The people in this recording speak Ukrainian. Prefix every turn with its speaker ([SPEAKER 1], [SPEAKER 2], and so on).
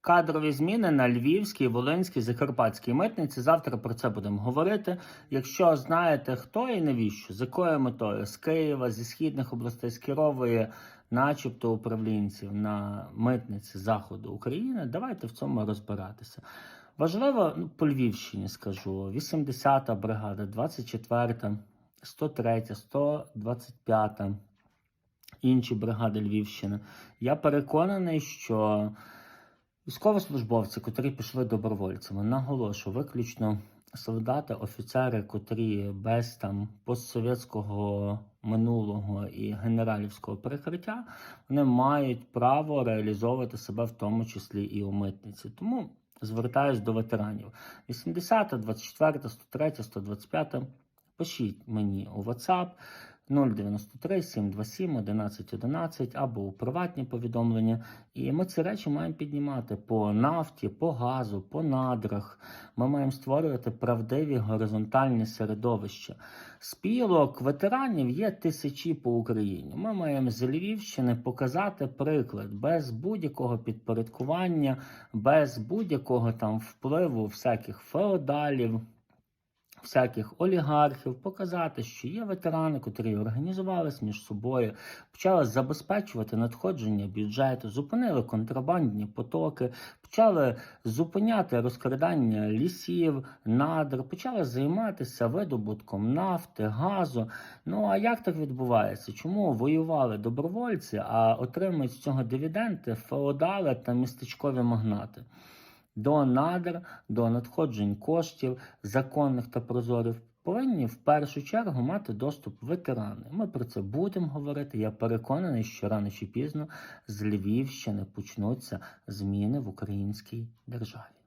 [SPEAKER 1] Кадрові зміни на Львівській, Волинській, Закарпатській митниці. Завтра про це будемо говорити. Якщо знаєте, хто і навіщо, з якою метою з Києва, зі східних областей скеровує, начебто управлінців на митниці Заходу України, давайте в цьому розбиратися. Важливо ну, по Львівщині скажу: 80-та бригада, 24-та, 103-та, 125-та, інші бригади Львівщини. Я переконаний, що військовослужбовці, котрі пішли добровольцями, наголошую, виключно солдати, офіцери, котрі без там постсовєтського минулого і генералівського перекриття, вони мають право реалізовувати себе в тому числі і у митниці. Тому звертаюсь до ветеранів. 80, 24, 103, 125. Пишіть мені у WhatsApp 093 727 1111 або у приватні повідомлення. І ми ці речі маємо піднімати по нафті, по газу, по надрах. Ми маємо створювати правдиві горизонтальні середовища. Спілок ветеранів є тисячі по Україні. Ми маємо з Львівщини показати приклад без будь-якого підпорядкування, без будь-якого там впливу всяких феодалів всяких олігархів, показати, що є ветерани, котрі організувалися між собою, почали забезпечувати надходження бюджету, зупинили контрабандні потоки, почали зупиняти розкрадання лісів, надр, почали займатися видобутком нафти, газу. Ну а як так відбувається? Чому воювали добровольці, а отримують з цього дивіденди феодали та містечкові магнати? До надр, до надходжень коштів, законних та прозорих, повинні в першу чергу мати доступ ветерани. Ми про це будемо говорити. Я переконаний, що рано чи пізно з Львівщини почнуться зміни в українській державі.